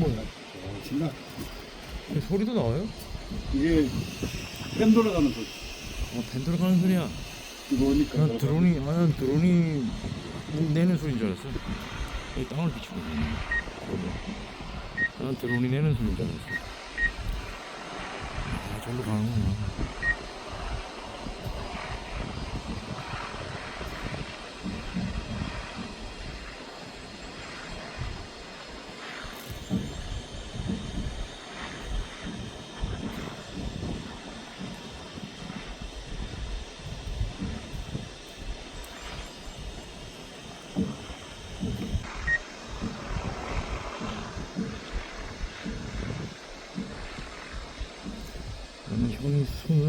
것인가? 소리도 나와요? 이게 펜 돌아가는 소리. 어, 밴 들어가는 소리야. 뜨거우니까. 난 드론이, 아, 난 드론이 내는 소리인 줄 알았어. 여기 땅을 비추고 있네. 난 드론이 내는 소리인 줄 알았어. 아, 저기로 가는구나. 나는 형이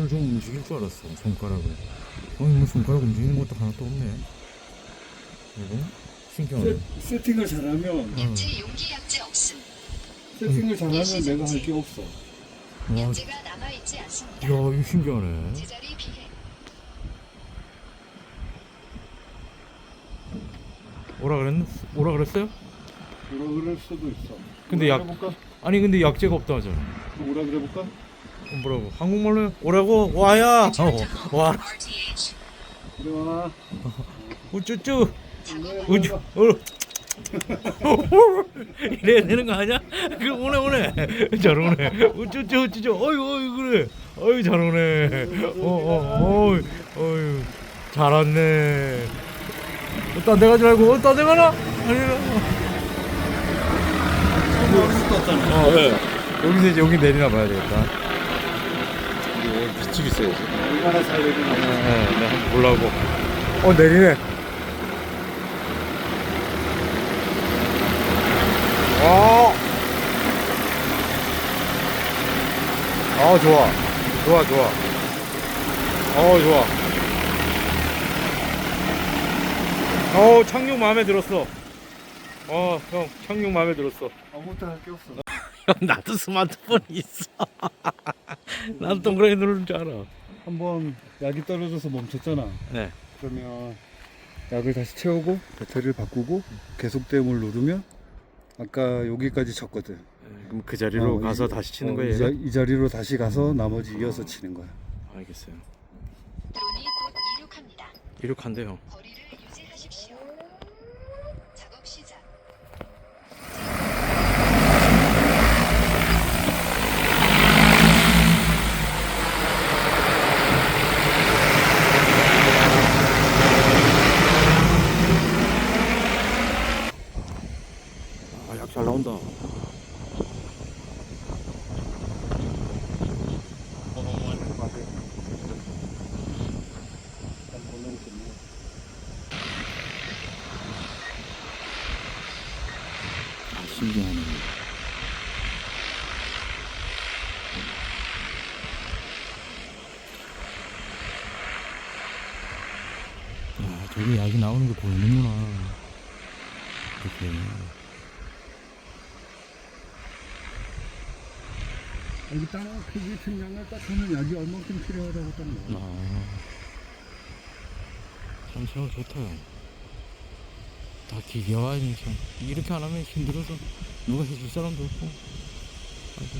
손을 좀 움직일 줄 알았어. 손가락을. 형이 뭐 손가락 움직이는 것도 하나도 없네. 이거? 신기하네. 세, 세팅을 잘하면 약재 용기 약재 없음. 세팅을 잘하면 내가 할 게 없어. 와, 야, 약재가 남아 있지 않습니다. 이거 신기하네. 제자리 비행. 오라 그랬, 오라 그랬어요? 오라 그럴 수도 있어. 근데 약- 그래볼까? 아니, 근데 약재가 없다 하잖아. 오라 그래볼까? 어, 뭐라고? 한국말로 오라고? 와야! 어, 와. 그래 와. 우쭈쭈! 네, 우쭈, 와. 어. 이래야 되는 거 아니야? 그 오네 오네 잘 오네 우쭈쭈 우쭈쭈 어이구 어이구 그래 어이 잘 오네 어어 어이 어이 잘 왔네 어, 딴데 가지 말고 어, 딴데 가나? 아니라 어, 네. 여기서 이제 여기 내리나 봐야 되겠다 미치고 있어야지 얼마나 잘 되겠나. 네, 네, 한번 보려고. 어, 내리네. 아. 아, 좋아. 좋아, 좋아. 어, 좋아. 어, 착륙 마음에 들었어. 어, 형, 착륙 마음에 들었어. 아무것도 할 게 없어. 형, 나도 스마트폰이 있어. 나도 동그라미 누르는 줄 알아. 한번 약이 떨어져서 멈췄잖아. 네. 그러면 약을 다시 채우고 배터리를 바꾸고 계속됨을 누르면 아까 여기까지 쳤거든. 그럼 그 자리로 어, 가서 이- 다시 치는 어, 거예요? 이, 자, 이 자리로 다시 가서 나머지 이어서 치는 거야. 알겠어요. 드론이 곧 이륙합니다. 이륙한대요. 거리를 유지하십시오. 작업 시작. 아, 약 잘 나온다. 아, 신기하네. 야, 저기 약이 나오는 게 보이는구나. 이렇게. 여기 딱 크기 측량을 딱 하면 약이 얼마큼 필요하다고 딱 나와. 아, 참 생각 좋다요. 다 기계화 참 이렇게 안 하면 힘들어서 누가 해줄 사람도 없고. 아이고.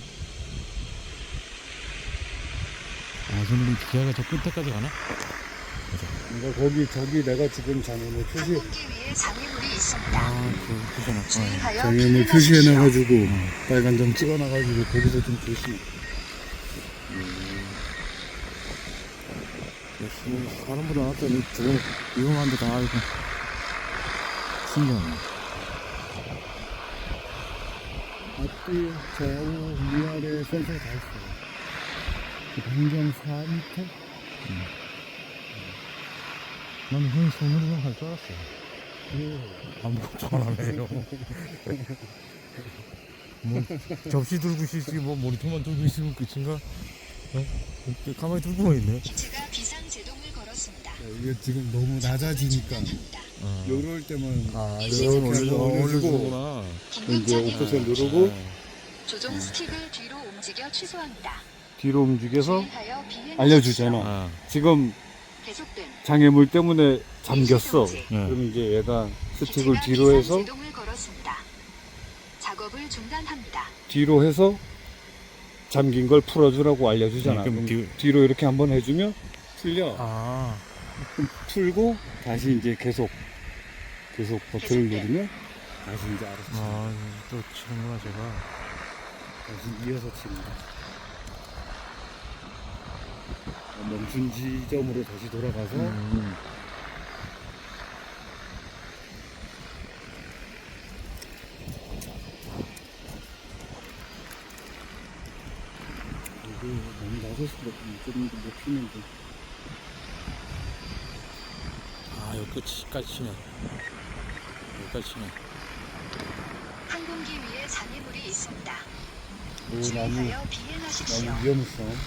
아, 저는 기아가 저 끝에까지 가나? 그러니까 거기 저기 내가 지금 장애물 표시 위에 장애물이 있습니다. 아, 그 표시나. 주의하여 장애물 비행하십시오. 표시해놔가지고 빨간 점 찍어놔가지고 거기서 좀 조심. 역시 사람보다 낫더니 저런 위험한 데 다 알고 신기하네. 앞뒤 좌우 위아래 센서가 다 있어. 그 반경 4m? 나는 형이 손으로 할줄 알았어. 그 아무것도 안 하네요. 뭐 접시 들고 있지 뭐 모니터만 들고 있으면 끝인가? 어? 가만히 들고만 있네. 기체가 비상 제동을 걸었습니다. 이게 지금 너무 낮아지니까. 요럴 때만 아, 이건 올려- 올려 올려주고. 올려주구나. 이제 장애 오프셋 누르고 조종 스틱을 뒤로 움직여 취소합니다. 뒤로 움직여서 주의하여 비행 알려주잖아. 아, 지금 계속된 장애물 때문에 잠겼어. 일시 정지. 네. 그럼 이제 얘가 스틱을 기체가 뒤로 비상 해서 제동을 걸었습니다. 작업을 중단합니다. 뒤로 해서 잠긴 걸 풀어주라고 알려주잖아. 네, 그럼 그럼 뒤- 뒤로 이렇게 한번 해주면 풀려. 아 풀고 다시 이제 계속 계속 버튼을 누르면 다시 이제 알아서 치- 아, 또 치는구나 제가. 다시 이어서 거. 멈춘 지점으로 다시 돌아가서 음. 이게 너무 낮아서 좀 높이는데 아 여기 끝까지 치네 여기까지 치네. 항공기 위에 장애물이 있습니다. 그 나무. 주의하여 비행하십시오. 나무 위험성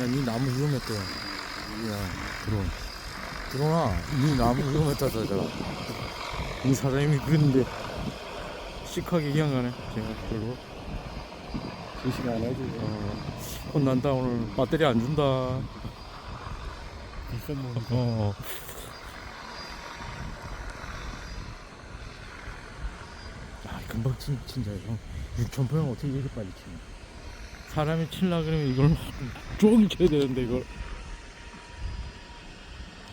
야니 나무 위험했대 야 드론. 드론아 니 나무 위험했다 저이 사장님이 그랬는데 시크하게 기억하네 제가 별로. 조심 안 하지. 어, 혼난다. 오늘 배터리 안 준다. 비싼 뭐 어. 아, 금방 친, 진짜 형. 6천 포형 어떻게 이렇게 빨리 치냐. 사람이 칠라 그러면 이걸 종일 쳐야 되는데 이걸.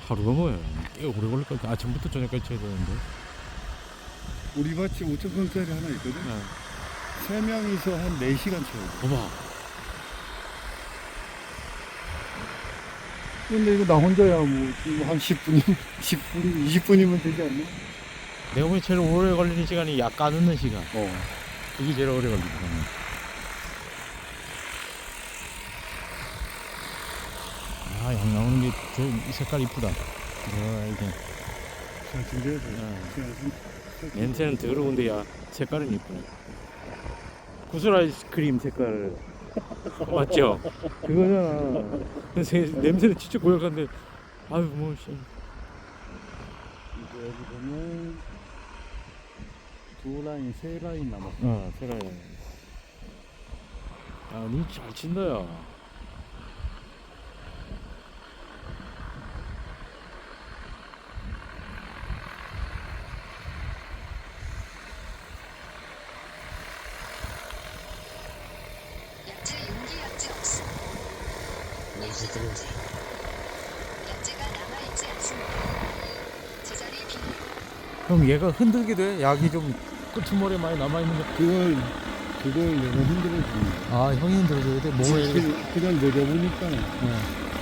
하루가 뭐야. 꽤 오래 걸릴 것 같아. 아침부터 저녁까지 쳐야 되는데. 우리 밭이 5천 평짜리 하나 있거든 네. 세 명이서 한 4시간 쳐야 돼 봐봐. 근데 이거 나 혼자야 뭐 한 10분 10분 20분이면 되지 않나? 내가 보기엔 제일 오래 걸리는 시간이 약 까놓는 시간. 어 그게 제일 오래 걸리거든. 아, 양 나오는 게, 저, 이 색깔 이쁘다. 아, 이게. 잘 준비해야 돼 네. 냄새는 더러운데, 야, 색깔은 이쁘네. 구슬 아이스크림 색깔. 맞죠? 그거잖아. 근데 냄새는 진짜 고약한데, 아유, 뭐, 씨. 이제 여기 보면 두 라인 세 라인 남았어 어, 색깔. 아, 니잘 친다, 야. 약재 용기 약재 없음. 약재. 약재가 남아있지 않습니다. 제자리 빈. 그럼 얘가 흔들게 돼? 약이 좀 끄트머리에 많이 남아있는데. 그걸 그걸 내가 흔들어 주는 거야 아, 형이 흔들어줘야 돼? 몸을 이렇게. 그냥, 그냥 내려보니까 네.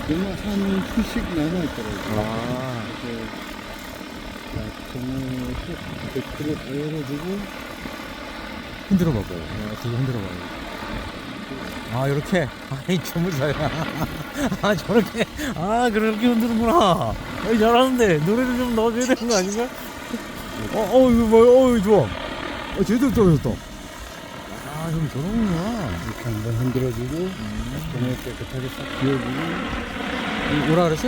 그냥 한 푸씩 남아있더라고 아, 이렇게 약통을 100%다 열어주고 흔들어 봐봐요. 네, 되게 흔들어 봐요. 아, 이렇게? 아이, 주무사야. 아, 저렇게. 아, 그렇게 흔드는구나. 아, 잘하는데. 노래를 좀 넣어줘야 되는 거 아닌가? 어, 어, 이거 뭐야? 어, 이거 좋아. 어, 제대로 떨어졌다. 아, 형 저러는구나. 이렇게 한번 흔들어주고 약통을 깨끗하게 싹 비워주고 뭐라 그랬어?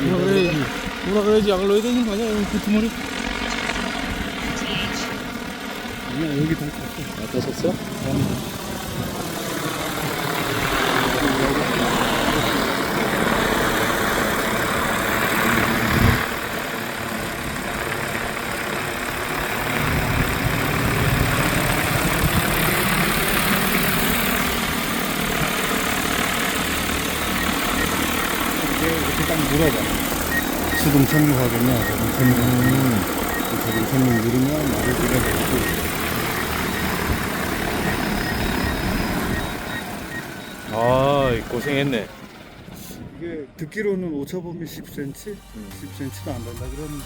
뭐라 그래야지. 뭐라 그래야지 약을 넣어야 되는 거 아니야? 그 두머리? 그냥 여기 다 찼어 다 썼어? 이게 이렇게 딱 물어봐 자동 착륙 자동 착륙 누르면 말을 들어가고. 아, 고생했네. 이게 듣기로는 오차범위 10cm? 10cm도 안 된다 그러는데